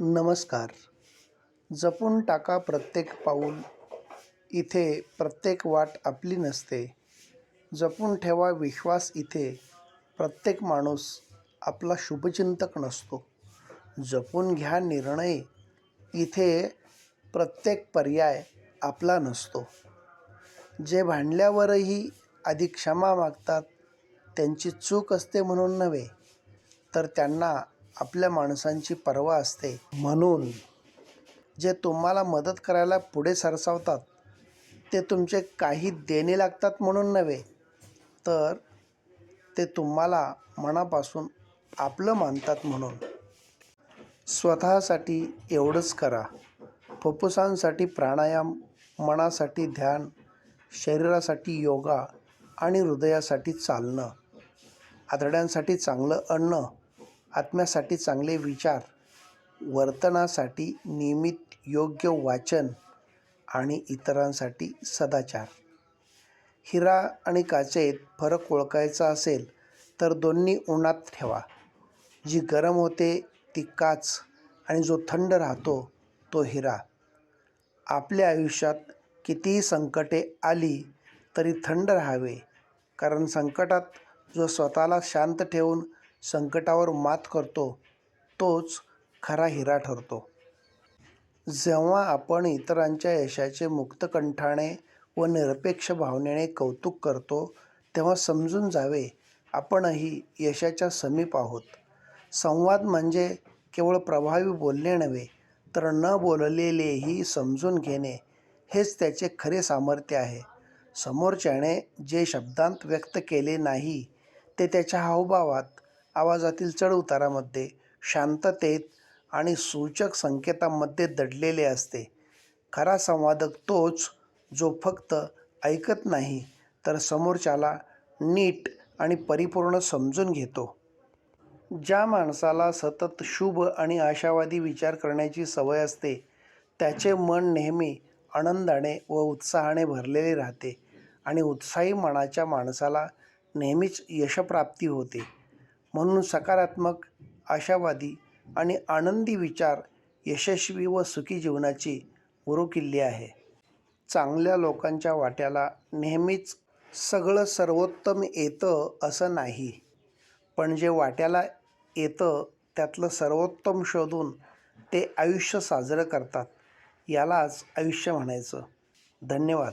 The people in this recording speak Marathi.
नमस्कार. जपून टाका प्रत्येक पाऊल. इथे प्रत्येक वाट आपली नसते. जपून ठेवा विश्वास इथे. प्रत्येक माणूस आपला शुभचिंतक नसतो. जपून घ्या निर्णय. इथे प्रत्येक पर्याय आपला नसतो. जे भांडल्यावरही आधी क्षमा मागतात त्यांची चूक असते म्हणून नव्हे तर त्यांना आपल्या माणसांची पर्वा असते. म्हणून जे तुम्हाला मदत करायला पुढे सरसावतात ते तुमचे काही देणे लागतात म्हणून नव्हे तर ते तुम्हाला मनापासून आपलं मानतात म्हणून. स्वतःसाठी एवढंच करा. फुफ्फुसांसाठी प्राणायाम मनासाठी ध्यान शरीरासाठी योगा आणि हृदयासाठी चालणं आतड्यांसाठी चांगलं अन्न आत्म्यासाठी चांगले विचार वर्तनासाठी नियमित योग्य वाचन आणि इतरांसाठी सदाचार. हिरा आणि काचेत फरक ओळखायचा असेल तर दोन्ही उन्हात ठेवा. जी गरम होते ती काच आणि जो थंड राहतो तो हिरा. आपल्या आयुष्यात कितीही संकटे आली तरी थंड राहावे कारण संकटात जो स्वतःला शांत ठेवून संकटावर मात करतो तोच खरा हिरा ठरतो. जेव्हा आपण इतरांच्या यशाचे मुक्तकंठाने व निरपेक्ष भावनेने कौतुक करतो तेव्हा समजून जावे आपणही यशाच्या समीप आहोत. संवाद म्हणजे केवळ प्रभावी बोलणे नव्हे तर न बोललेलेही समजून घेणे हेच त्याचे खरे सामर्थ्य आहे. समोरच्याने जे शब्दांत व्यक्त केले नाही ते त्याच्या हावभावात आवाजातील चढउतारामध्ये शांततेत आणि सूचक संकेतांमध्ये दडलेले असते. खरा संवादक तोच जो फक्त ऐकत नाही तर समोरच्याला नीट आणि परिपूर्ण समजून घेतो. ज्या माणसाला सतत शुभ आणि आशावादी विचार करण्याची सवय असते त्याचे मन नेहमी आनंदाने व उत्साहाने भरलेले राहते आणि उत्साही मनाच्या माणसाला नेहमीच यशप्राप्ती होते. म्हणून सकारात्मक आशावादी आणि आनंदी विचार यशस्वी व सुखी जीवनाची गुरुकिल्ली आहे. चांगल्या लोकांच्या वाट्याला नेहमीच सगळं सर्वोत्तम येतं असं नाही. पण जे वाट्याला येतं त्यातलं सर्वोत्तम शोधून ते आयुष्य साजरं करतात. यालाच आयुष्य म्हणायचं. धन्यवाद.